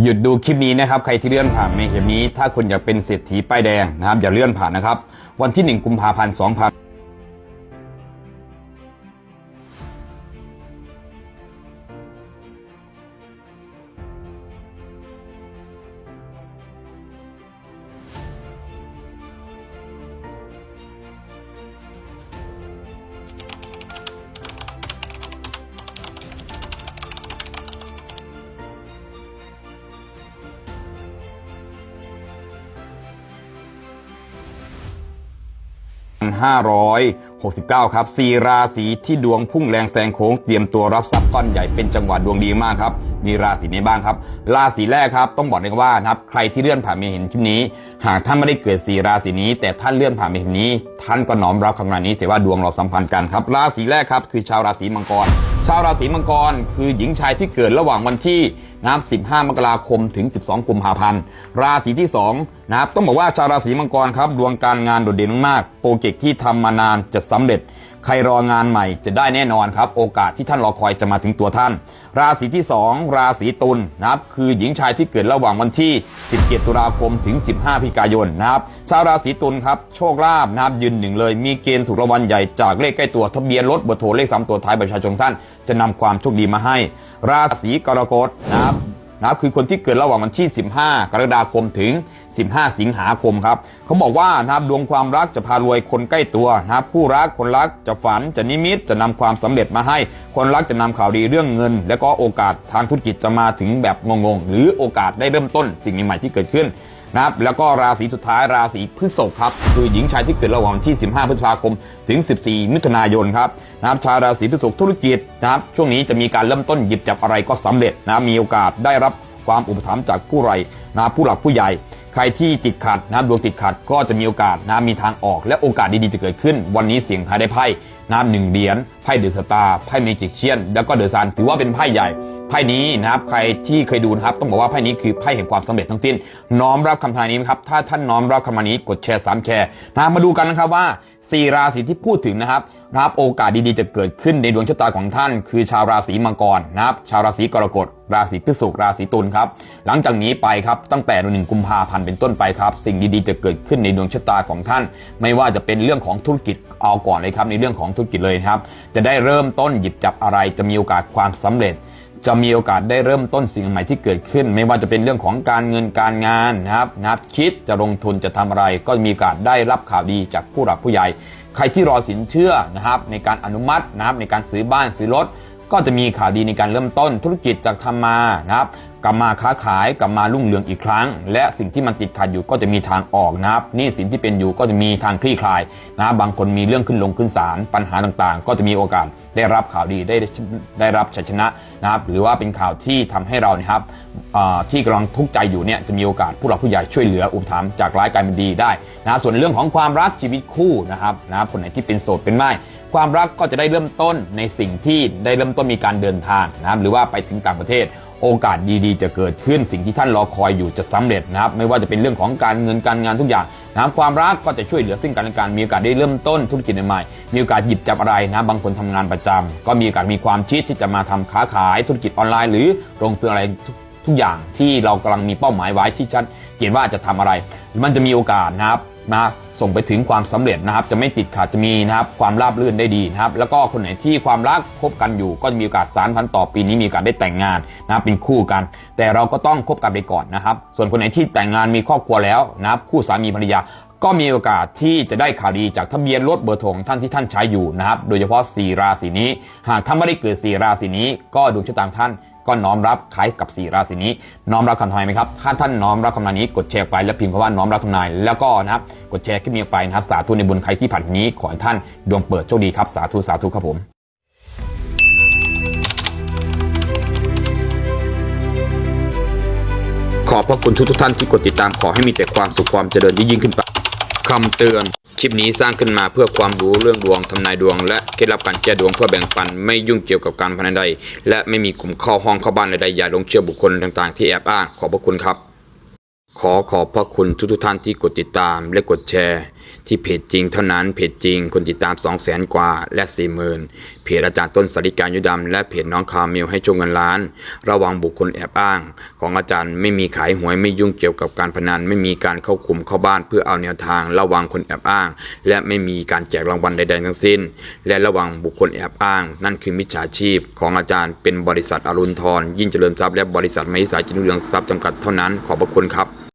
หยุดดูคลิปนี้นะครับ ใครที่เลื่อนผ่านในคลิปนี้ ถ้าคุณอยากเป็นเศรษฐีป้ายแดงนะครับ อย่าเลื่อนผ่านนะครับ วันที่ 1 กุมภาพันธ์2 0 569 ครับสี่ราศีที่ดวงพุ่งแรงแซงโค้งเตรียมตัวรับทรัพย์ก้อนใหญ่เป็นจังหวะดวงดีมากครับ มีราศีนี้บ้างครับ ราศีแรกครับ ต้องบอกเลยว่านะครับ ใครที่เลื่อนผ่านมาเห็นคลิปนี้ หากท่านไม่ได้เกิดสี่ราศีนี้ แต่ท่านเลื่อนผ่านมาเห็นนี้ ท่านก็น้อมรับคำนานนี้แต่ว่าดวงเราสัมพันธ์กันครับ ราศีแรกครับคือชาวราศีมังกร ชาวราศีมังกร คือหญิงชายที่เกิดระหว่างวันที่ นะครับ15 มกราคมถึง 12 กุมภาพันธ์ ราศีที่2นะครับต้องบอกว่าชาวราศีมังกรครับดวงการงานโดดเด่นมากๆโปรเจกต์ที่ทำมานานจะสำเร็จ ใครรองานใหม่จะได้แน่นอนครับ โอกาสที่ท่านรอคอยจะมาถึงตัวท่าน ราศีที่ 2 ราศีตุลนะครับคือหญิงชายที่เกิดระหว่างวันที่ 17 ตุลาคมถึง 15 พิกายนนะครับชาวราศีตุลครับโชคลาภนะครับยืนหนึ่งเลย มีเกณฑ์ถูกรางวัลใหญ่จากเลขใกล้ตัวทะเบียนรถเบอร์โทรเลขสามตัวท้ายประชาชนท่าน จะนำความโชคดีมาให้ ราศีกรกฎนะครับ นะครับคือคนที่เกิดระหว่างวันที่ 15 กรกฎาคมถึง 15 สิงหาคมครับเขาบอกว่านะครับดวงความรักจะพารวยคนใกล้ตัวนะครับผู้รักคนรักจะฝันจะนิมิตจะนำความสำเร็จมาให้ คนรักจะนำข่าวดีเรื่องเงิน และก็โอกาสทางธุรกิจจะมาถึงแบบงงๆ หรือโอกาสได้เริ่มต้นสิ่งใหม่ๆที่เกิดขึ้น นะครับแล้วก็ราศีสุดท้ายราศีพฤษภครับ คือหญิงชายที่เกิดระหว่างวันที่ 15 พฤษภาคม ถึง 14 มิถุนายนครับนะครับชาวราศีพฤษภธุรกิจนะครับช่วงนี้จะมีการเริ่มต้นหยิบจับอะไรก็สำเร็จนะมีโอกาสได้รับความอุปถัมภ์จากผู้ไรนะผู้หลักผู้ใหญ่ ใครที่ติดขัดนะดวงติดขัดก็จะมีโอกาสนะมีทางออกและโอกาสดีๆจะเกิดขึ้น วันนี้เสียงทายได้ไพ่นะหนึ่งเหรียญไพ่เดอะสตาร์ไพ่เมจิกเชียนแล้วก็เดอะซันถือว่าเป็นไพ่ใหญ่ไพ่นี้นะครับใครที่เคยดูนะครับต้องบอกว่าไพ่นี้คือไพ่แห่งความสำเร็จทั้งสิ้น น้อมรับคำทายนี้ไหมครับถ้าท่านน้อมรับคำานี้กดแชร์3แชร์นะมาดูกันนะครับว่า4ราศีที่พูดถึงนะครับนะครับโอกาสดีๆจะเกิดขึ้นในดวงชะตาของท่าน คือชาวราศีมังกรนะครับชาวราศีกรกฎราศีพฤษภราศีตุลครับหลังจากนี้ไปครับตั้งแต่หนึ่งกุมภาพันธ์เป็นต้นไปครับ สิ่งดีๆจะเกิดขึ้นในดวงชะตาของท่าน ไม่ว่าจะเป็นเรื่องของธุรกิจเอาก่อนเลยครับในเรื่องของธุรกิจเลยครับจะได้เริ่มต้นหยิบจับอะไร จะมีโอกาสความสำเร็จ จะมีโอกาสได้เริ่มต้นสิ่งใหม่ที่เกิดขึ้น ไม่ว่าจะเป็นเรื่องของการเงินการงานนะครับนะครับคิดจะลงทุนจะทำอะไร ก็มีโอกาสได้รับข่าวดีจากผู้หลักผู้ใหญ่ ใครที่รอสินเชื่อนะครับในการอนุมัตินะครับในการซื้อบ้านซื้อรถก็จะมีข่าวดีในการเริ่มต้นธุรกิจจากทำมานะครับ กลับมาค้าขายกลับมารุ่งเรืองอีกครั้ง และสิ่งที่มันติดขัดอยู่ก็จะมีทางออกนะครับนี่สินที่เป็นอยู่ก็จะมีทางคลี่คลายนะครับบางคนมีเรื่องขึ้นลงขึ้นศาลปัญหาต่างๆ ก็จะมีโอกาสได้รับข่าวดีได้ได้รับชัยชนะนะครับหรือว่าเป็นข่าวที่ทำให้เรานะครับที่กำลังทุกข์ใจอยู่เนี่ยจะมีโอกาสผู้หลักผู้ใหญ่ช่วยเหลืออุปถัมภ์จากร้ายกลายเป็นดีได้นะส่วนเรื่องของความรักชีวิตคู่นะครับนะครับคนไหนที่เป็นโสดเป็นไม้ความรักก็จะได้เริ่มต้นในสิ่งที่ได้เริ่มต้นมีการเดินทางนะครับหรือว่าไปถึงต่างประเทศ โอกาสดีๆ จะเกิดขึ้นสิ่งที่ท่านรอคอยอยู่จะสำเร็จนะครับ ไม่ว่าจะเป็นเรื่องของการเงินการงานทุกอย่างนะคความรักก็จะช่วยเหลือซึ่งกันและกันมีโอกาสได้เริ่มต้นธุรกิจใหม่มีโอกาสหยิบจับอะไรนะบางคนทำงานประจำก็มีโอกาสมีความคิดที่จะมาทำค้าขายธุรกิจออนไลน์ หรือลงทุนอะไรทุกอย่างที่เรากำลังมีเป้าหมายไว้ที่ชัดเจนว่าจะทำอะไร มันจะมีโอกาสนะครับ นะส่งไปถึงความสำเร็จนะครับ จะไม่ติดขัดจะมีนะครับความราบรื่นได้ดีนะครับ แล้วก็คนไหนที่ความรักคบกันอยู่ ก็จะมีโอกาสสารพันต่อปีนี้มีโอกาสได้แต่งงานนะครับเป็นคู่กัน แต่เราก็ต้องคบกันไปก่อนนะครับ ส่วนคนไหนที่แต่งงานมีครอบครัวแล้วนะครับ คู่สามีภรรยาก็มีโอกาสที่จะได้ข่าวดีจากทะเบียนรถเบอร์โทรของท่านที่ท่านใช้อยู่นะครับ โดยเฉพาะ 4 ราศีนี้ หากท่านไม่ได้เกิด 4 ราศีนี้ ก็ดวงชะตาท่าน ก็น้อมรับคล้ายกับ4ราศีนี้ น้อมรับคำทำนายไหมครับ ถ้าท่านน้อมรับคำนายนี้กดแชร์ไปแล้วพิมพ์คำว่าน้อมรับคำทำนาย แล้วก็นะครับกดแชร์คลิปนี้ออกไปนะครับสาธุในบุญใครที่ผ่านนี้ขอให้ท่านดวงเปิดโชคดีครับสาธุสาธุครับผมขอบพระคุณทุกทท่านที่กดติดตามขอให้มีแต่ความสุขความเจริญยิ่งขึ้นไปคำเตือน คลิปนี้สร้างขึ้นมาเพื่อความรู้เรื่องดวงทำนายดวง และเคล็ดลับการแก้ดวงเพื่อแบ่งปันไม่ยุ่งเกี่ยวกับการพนันใด และไม่มีกลุ่มเข้าห้องเข้าบ้านใดๆอย่าลงเชื่อบุคคลต่างๆ ที่แอบอ้างขอบพระคุณครับ ขอขอบพระคุณทุกทท่านที่กดติดตามและกดแชร์ ที่เพจจริงเท่านั้นเพจจริงคนติดตาม2 0 0 0 0 0กว่าและ40,000เพจอาจารย์ต้นสาริการยุดำและเพจน้องคาเมลให้โชคเงินล้าน ระวังบุคคลแอบอ้าง ของอาจารย์ไม่มีขายหวยไม่ยุ่งเกี่ยวกับการพนัน ไม่มีการเข้ากลุ่มเข้าบ้านเพื่อเอาแนวทาง ระวังคนแอบอ้าง และไม่มีการแจกรางวัลใดๆทั้งสิ้น และระวังบุคคลแอบอ้าง นั่นคือมิจฉาชีพ ของอาจารย์เป็นบริษัทอรุณทรยิ่งเจริญทรัพย์และบริษัทมหิสาจินเรืองทรัพย์จำกัดเท่านั้นขอบพระคุณครับ